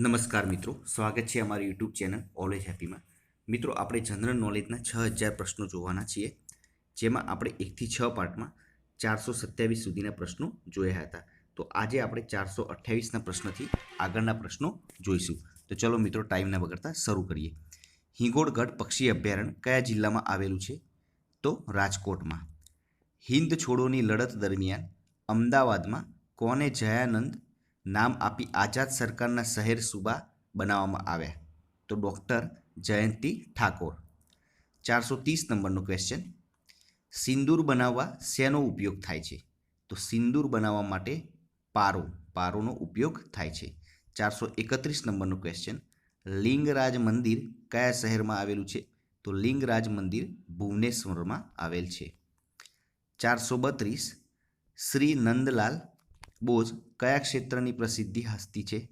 નમસ્કાર મિત્રો, સ્વાગત છે અમારી યુટ્યુબ ચેનલ ઓલવેજ હેપીમાં મિત્રો, આપણે જનરલ નોલેજના છ હજાર પ્રશ્નો જોવાના છીએ, જેમાં આપણે એકથી છ પાર્ટમાં ચારસો સત્યાવીસ સુધીના પ્રશ્નો જોયા હતા. તો આજે આપણે ચારસો અઠ્યાવીસના પ્રશ્નથી આગળના પ્રશ્નો જોઈશું. તો ચલો મિત્રો ટાઈમના વગરતા શરૂ કરીએ. હિંગોળગઢ પક્ષી અભયારણ્ય કયા જિલ્લામાં આવેલું છે? તો રાજકોટમાં. હિન્દ છોડોની લડત દરમિયાન અમદાવાદમાં કોને જયાનંદ નામ આપી આઝાદ સરકારના શહેર સુબા બનાવવામાં આવ્યા. તો ડૉક્ટર જયંતી ઠાકોર. ચારસો ત્રીસ નંબરનો ક્વેશ્ચન સિંદૂર બનાવવા શેનો ઉપયોગ થાય છે? તો સિંદૂર બનાવવા માટે પારો, પારોનો ઉપયોગ થાય છે. ચારસો એકત્રીસ નંબરનો ક્વેશ્ચન લિંગરાજ મંદિર કયા શહેરમાં આવેલું છે? તો લિંગરાજ મંદિર ભુવનેશ્વરમાં આવેલ છે. ચારસો બત્રીસ. શ્રી નંદલાલ બોઝ કયા ક્ષેત્રની પ્રસિદ્ધિ હસ્તી છે?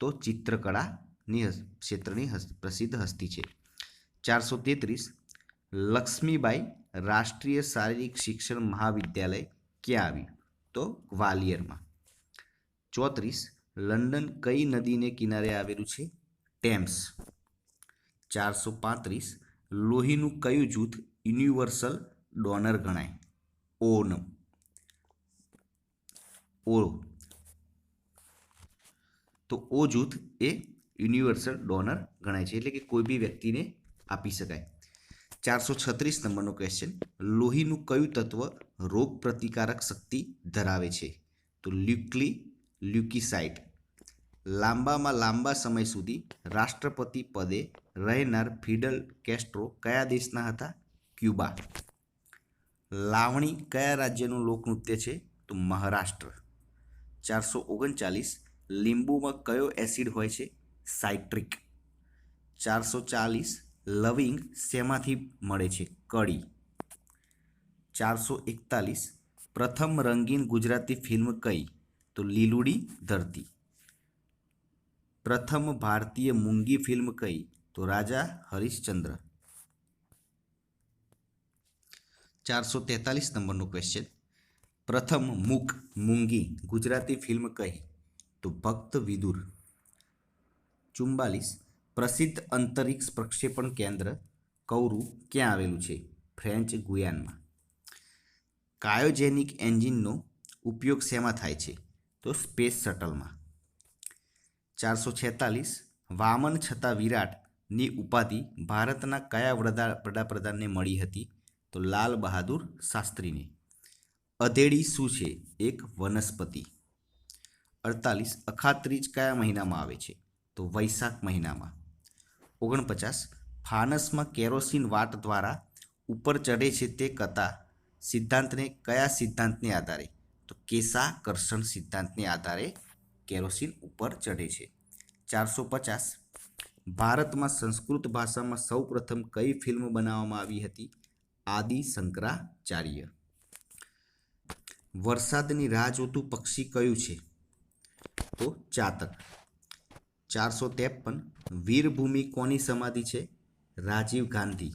તો ચિત્રકળાની ક્ષેત્રની પ્રસિદ્ધ હસ્તી છે. ચારસો તેત્રીસ, લક્ષ્મીબાઈ રાષ્ટ્રીય શારીરિક શિક્ષણ મહાવિદ્યાલય ક્યાં આવ્યું તો ગ્વાલિયરમાં. ચોત્રીસ, લંડન કઈ નદીને કિનારે આવેલું છે? ટેમ્સ. ચારસો પાંત્રીસ, લોહીનું કયું જૂથ યુનિવર્સલ ડોનર ગણાય? ઓનું ઓ તો ઓ જૂથ એ યુનિવર્સલ ડોનર ગણાય છે. એટલે કે કોઈ બી વ્યક્તિને આપી શકાય. ચારસો છત્રીસ નંબરનો ક્વેશ્ચન લોહીનું કયું તત્વ રોગ પ્રતિકારક શક્તિ ધરાવે છે? તો લ્યુક્લી લ્યુકીસાઇટ લાંબામાં લાંબા સમય સુધી રાષ્ટ્રપતિ પદે રહેનાર ફિડલ કેસ્ટ્રો કયા દેશના હતા? ક્યુબા. લાવણી કયા રાજ્યનું લોકનૃત્ય છે? તો મહારાષ્ટ્ર. ચારસો ઓગણચાલીસ લીંબુમાં કયો એસિડ હોય છે? સાઇટ્રિક. ચારસો ચાલીસ લવિંગ શેમાંથી મળે છે? કડી ચારસો એકતાલીસ પ્રથમ રંગીન ગુજરાતી ફિલ્મ કઈ? તો લીલુડી ધરતી. પ્રથમ ભારતીય મૂંગી ફિલ્મ કઈ? તો રાજા હરિશ્ચંદ્ર. ચારસો તેતાલીસ નંબરનો ક્વેશ્ચન પ્રથમ મૂક, મૂંગી ગુજરાતી ફિલ્મ કઈ? તો ભક્ત વિદુર. ચુમ્બાલીસ પ્રસિદ્ધ અંતરિક્ષ પ્રક્ષેપણ કેન્દ્ર, કૌરુ ક્યાં આવેલું છે? ફ્રેન્ચ ગુયાનમાં. કાયોજેનિક એન્જિનનો ઉપયોગ શેમાં થાય છે? તો સ્પેસ શટલમાં. ચારસો છેતાલીસ. વામન છતાં વિરાટની ઉપાધિ ભારતના કયા વડા, વડાપ્રધાનને મળી હતી? તો લાલ બહાદુર શાસ્ત્રીને. અધેડી શું છે? એક વનસ્પતિ. અડતાલીસ અખાત્રીજ કયા મહિનામાં આવે છે? તો વૈશાખ મહિનામાં. ઓગણપચાસ, ફાનસમાં કેરોસીન વાટ દ્વારા ઉપર ચઢે છે તે કથા સિદ્ધાંતને કયા સિદ્ધાંતને આધારે? તો કેશાકર્ષણ સિદ્ધાંતને આધારે કેરોસીન ઉપર ચઢે છે. ચારસો પચાસ ભારતમાં સંસ્કૃત ભાષામાં સૌપ્રથમ કઈ ફિલ્મ બનાવવામાં આવી હતી? આદિ શંકરાચાર્ય. વરસાદની રાહ જોતું પક્ષી કયું છે? તો ચાતક. ચારસો ત્રેપન વીરભૂમિ કોની સમાધિ છે? રાજીવ ગાંધી.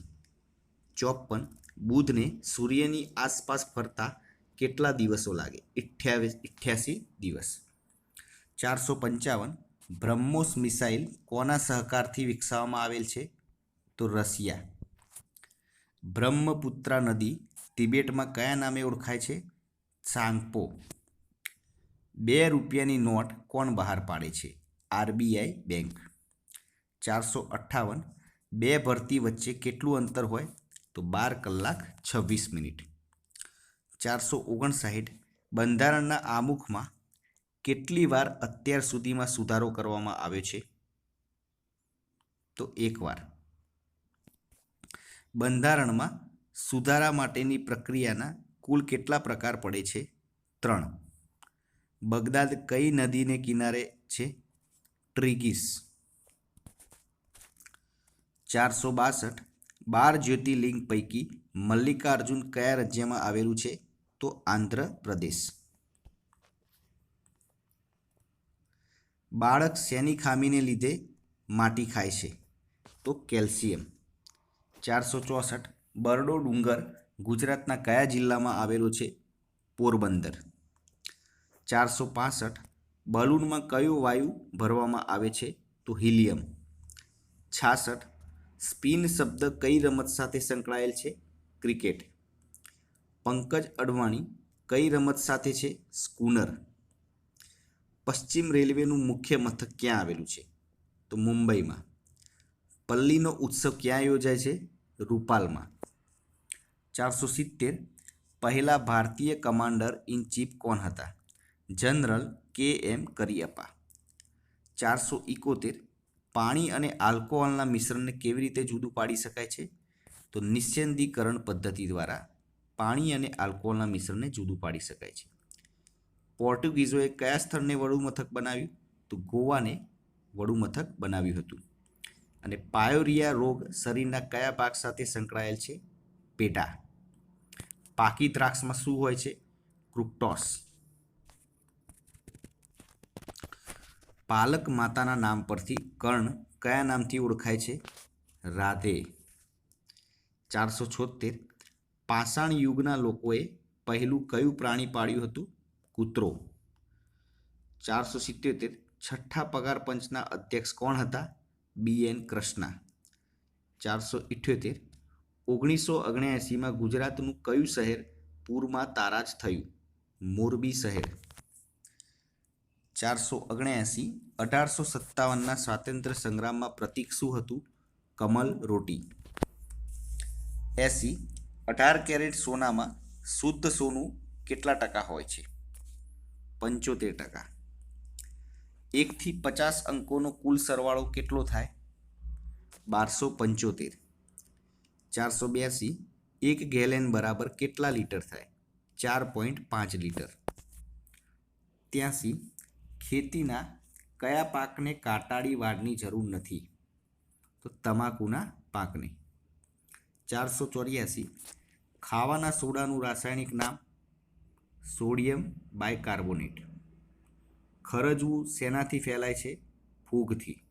ચોપન. બુધને સૂર્યની આસપાસ ફરતા કેટલા દિવસો લાગે? અઠ્યાવીસ અઠ્યાસી દિવસ. ચારસો પંચાવન બ્રહ્મોસ મિસાઇલ કોના સહકારથી વિકસાવવામાં આવેલ છે? તો રશિયા. બ્રહ્મપુત્રા નદી તિબેટમાં કયા નામે ઓળખાય છે? સાંગપો. બે રૂપિયાની નોટ કોણ બહાર પાડે છે? RBI bank. ચારસો અઠ્ઠાવન. બે ભરતી વચ્ચે કેટલું અંતર હોય? તો બાર કલાક છવ્વીસ મિનિટ. ચારસો ઓગણસાઠ. બંધારણના આમુખમાં કેટલી વાર અત્યાર સુધીમાં સુધારો કરવામાં આવ્યો છે? તો એકવાર બંધારણમાં સુધારા માટેની પ્રક્રિયાના કુલ કેટલા પ્રકાર પડે છે? ત્રણ. બગદાદ કઈ નદીને કિનારે છે? ટ્રિગીસ. ચારસો બાસઠ. બાર જ્યોતિર્લિંગ પૈકી મલ્લિકાર્જુન કયા રાજ્યમાં આવેલું છે? તો આંધ્રપ્રદેશ. બાળક શેની ખામીને લીધે માટી ખાય છે? તો કેલ્શિયમ. ચારસો ચોસઠ. બરડો ડુંગર ગુજરાતના કયા જિલ્લામાં આવેલો છે? પોરબંદર. ચારસો પાસઠ બલૂનમાં કયો વાયુ ભરવામાં આવે છે? તો હિલિયમ. છાસઠ સ્પિન શબ્દ કઈ રમત સાથે સંકળાયેલ છે? ક્રિકેટ. પંકજ અડવાણી કઈ રમત સાથે છે? સ્કૂનર. પશ્ચિમ રેલવેનું મુખ્ય મથક ક્યાં આવેલું છે? તો મુંબઈમાં. પલ્લીનો ઉત્સવ ક્યાં યોજાય છે? રૂપાલમાં. ચારસો સિત્તેર પહેલા ભારતીય કમાન્ડર ઇન ચીફ કોણ હતા? જનરલ કે એમ કરિયપ્પા ચારસો ઇકોતેર, પાણી અને આલ્કોહોલના મિશ્રણને કેવી રીતે જુદું પાડી શકાય છે? તો નિસ્યંદીકરણ પદ્ધતિ દ્વારા પાણી અને આલ્કોહોલના મિશ્રણને જુદું પાડી શકાય છે. પોર્ટુગીઝોએ કયા સ્થળને વડું મથક બનાવ્યું? તો ગોવાને વડું મથક બનાવ્યું હતું. અને પાયોરિયા રોગ શરીરના કયા ભાગ સાથે સંકળાયેલ છે? પેટા. પાકી દ્રાક્ષમાં શું હોય છે? ક્રુક્ટોસ પાલક માતાના નામ પરથી કર્ણ કયા નામથી ઓળખાય છે? રાધે. ચારસો છોતેર પાષાણ યુગના લોકોએ પહેલું કયું પ્રાણી પાળ્યું હતું? કૂતરો. ચારસો સિત્યોતેર. છઠ્ઠા પગાર પંચના અધ્યક્ષ કોણ હતા? બી. એન. કૃષ્ણા. ચારસો ઇઠ્યોતેર. ઓગણીસો ઓગણ્યાએંસીમાં ગુજરાતનું કયું શહેર પૂરમાં તારાજ થયું? મોરબી શહેર. ચારસો ઓગણ્યાસી, અઢારસો સત્તાવનના સ્વાતંત્ર્ય સંગ્રામમાં પ્રતીક શું હતું? કમલ રોટી. એસી, અઢાર કેરેટ સોનામાં શુદ્ધ સોનું કેટલા ટકા હોય છે? પંચોતેર ટકા. એકથી પચાસ અંકોનો કુલ સરવાળો કેટલો થાય? બારસો પંચોતેર. ચારસો બ્યાસી એક ગેલેન બરાબર કેટલા લીટર થાય? ચાર પોઈન્ટ પાંચ લીટર. ત્યાંસી ખેતીના કયા પાકને કાટાળી વાડની જરૂર નથી? તો તમાકુના પાકને. ચારસો ચોર્યાસી. ખાવાના સોડાનું રાસાયણિક નામ? Sodium bicarbonate. ખરજવું શેનાથી ફેલાય છે? ફૂગથી.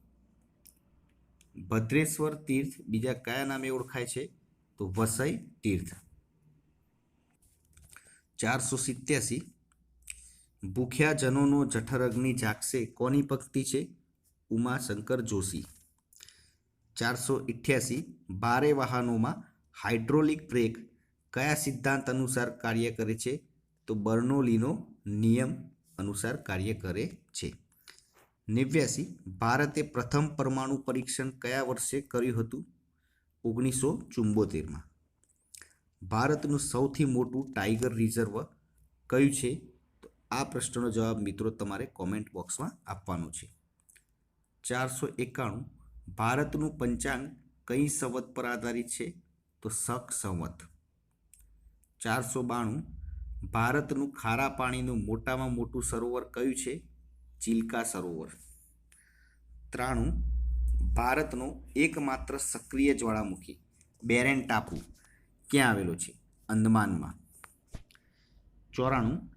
ભદ્રેશ્વર તીર્થ બીજા કયા નામે ઓળખાય છે? તો વસઈ તીર્થ. ચારસો સિત્યાસી. ભૂખ્યા જનોનો જઠર અગ્નિ જાગશે કોની પંક્તિ છે? ઉમાશંકર જોશી. ચારસો ઇઠ્યાસી ભારે વાહનોમાં હાઇડ્રોલિક બ્રેક કયા સિદ્ધાંત અનુસાર કાર્ય કરે છે? તો બર્નોલીનો નિયમ અનુસાર કાર્ય કરે છે. નેવ્યાસી ભારતે પ્રથમ પરમાણુ પરીક્ષણ કયા વર્ષે કર્યું હતું? ઓગણીસો ચુંબોતેરમાં. ભારતનું સૌથી મોટું ટાઈગર રિઝર્વ કયું છે? આ પ્રશ્નનો જવાબ મિત્રો તમારે કોમેન્ટ બોક્સમાં આપવાનો છે. ચારસો એકાણું, ભારતનું પંચાંગ કઈ સંવત પર આધારિત છે? તો શક સંવત. ચારસો બાણું, ભારતનું ખારા પાણીનું મોટામાં મોટું સરોવર કયું છે? ચિલ્કા સરોવર. ત્રાણું, ભારતનો એકમાત્ર સક્રિય જ્વાળામુખી, બેરેન ટાપુ, ક્યાં આવેલો છે? અંદમાનમાં. ચોરાણું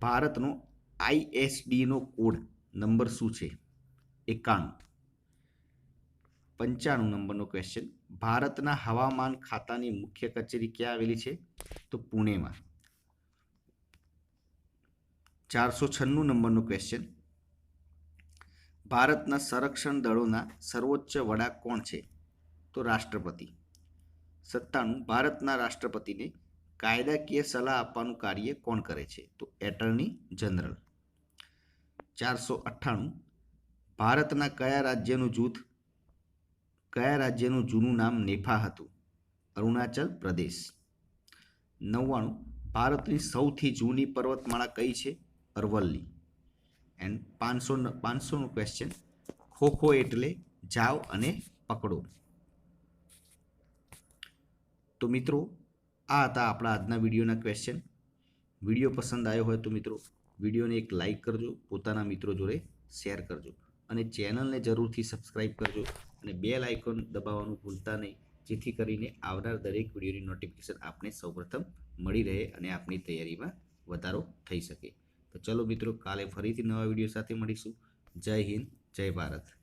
ભારતનો આઈએસડીનો કોડ નંબર શું છે? એકાણું. પંચાણું નંબરનો ક્વેશ્ચન ભારતના હવામાન ખાતાની મુખ્ય કચેરી ક્યાં આવેલી છે? તો પુણેમાં. ચારસો છન્નું નંબરનો ક્વેશ્ચન ભારતના સંરક્ષણ દળોના સર્વોચ્ચ વડા કોણ છે? તો રાષ્ટ્રપતિ. સત્તાણું. ભારતના રાષ્ટ્રપતિને કાયદાકીય સલાહ આપવાનું કાર્ય કોણ કરે છે? તો એટર્ની જનરલ. ચારસો અઠ્ઠાણું. ભારતના કયા રાજ્યનું જૂથ, કયા રાજ્યનું જૂનું નામ નેફા હતું? અરુણાચલ પ્રદેશ. નવ્વાણું. ભારતની સૌથી જૂની પર્વતમાળા કઈ છે? અરવલ્લી. એન્ડ પાંચસો પાંચસોનું ક્વેશ્ચન ખોખો એટલે જાઓ અને પકડો. તો મિત્રો આ હતા આપણા આજના વિડીયોના ક્વેશ્ચન વીડિયો પસંદ આવ્યો હોય તો મિત્રો, વિડીયોને એક લાઇક કરજો, પોતાના મિત્રો જોડે શેર કરજો અને ચેનલને જરૂરથી સબસ્ક્રાઈબ કરજો અને બેલ આઇકોન દબાવવાનું ભૂલતા નહીં, જેથી કરીને આવનાર દરેક વિડીયોની નોટિફિકેશન આપને સૌપ્રથમ મળી રહે અને આપની તૈયારીમાં વધારો થઈ શકે. તો ચલો મિત્રો, કાલે ફરીથી નવા વીડિયો સાથે મળીશું. જય હિન્દ, જય ભારત.